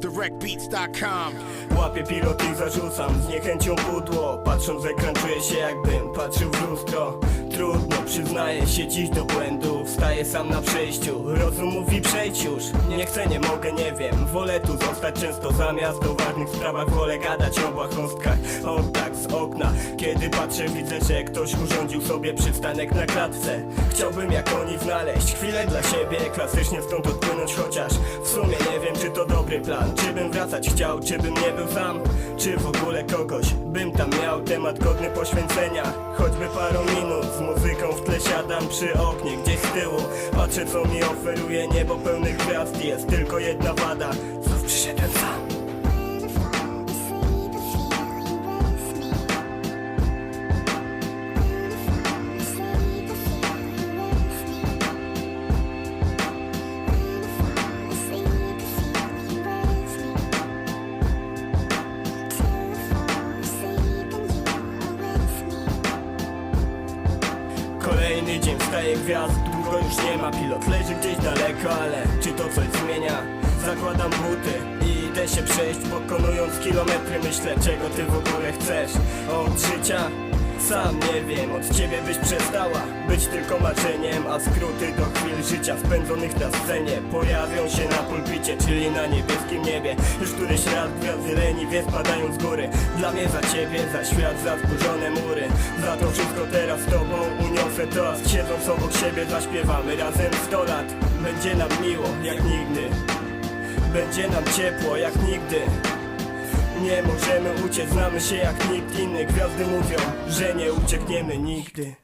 directbeats.com. Łapię pilot i zarzucam z niechęcią pudło Patrząc w ekran czuję się jakbym patrzył w lustro Trudno, przyznaję się dziś do błędu. Wstaję sam na przejściu, rozum mówi przejdź już. Nie chcę, nie mogę, nie wiem. Wolę tu zostać często zamiast o ważnych sprawach. Wolę gadać o błahostkach, o tak z okna. Kiedy patrzę widzę, że ktoś urządził sobie przystanek na klatce. Chciałbym jak oni znaleźć chwilę dla siebie. Klasycznie stąd odpłynąć chociaż W sumie nie wiem czy to dobry plan. Czy bym wracać chciał, czy bym nie był sam? Czy w ogóle kogoś bym tam miał? Temat godny poświęcenia. Choćby parę minut z muzyką przy oknie Gdzieś z tyłu. Patrzę co mi oferuje niebo pełnych gwiazd. Jest tylko jedna wada. Znów przyszedłem sam Kolejny dzień wstaje gwiazd, długo już nie ma Pilot leży gdzieś daleko, ale czy to coś zmienia? Zakładam buty i idę się przejść Pokonując kilometry. Myślę czego ty w ogóle chcesz? Od życia? Sam nie wiem, od ciebie byś przestała Być tylko marzeniem, a skróty do chwil życia Spędzonych na scenie Pojawią się na pulpicie, czyli na niebieskim niebie. Już któryś raz gwiazdy leniwie spadają z góry. Dla mnie za ciebie, za świat, za zburzone mury. Za to wszystko teraz z tobą uniosę toast Siedząc obok siebie zaśpiewamy razem 100 lat. Będzie nam miło jak nigdy. Będzie nam ciepło jak nigdy. Nie możemy uciec, znamy się jak nikt. Inny Gwiazdy mówią, że nie uciekniemy nigdy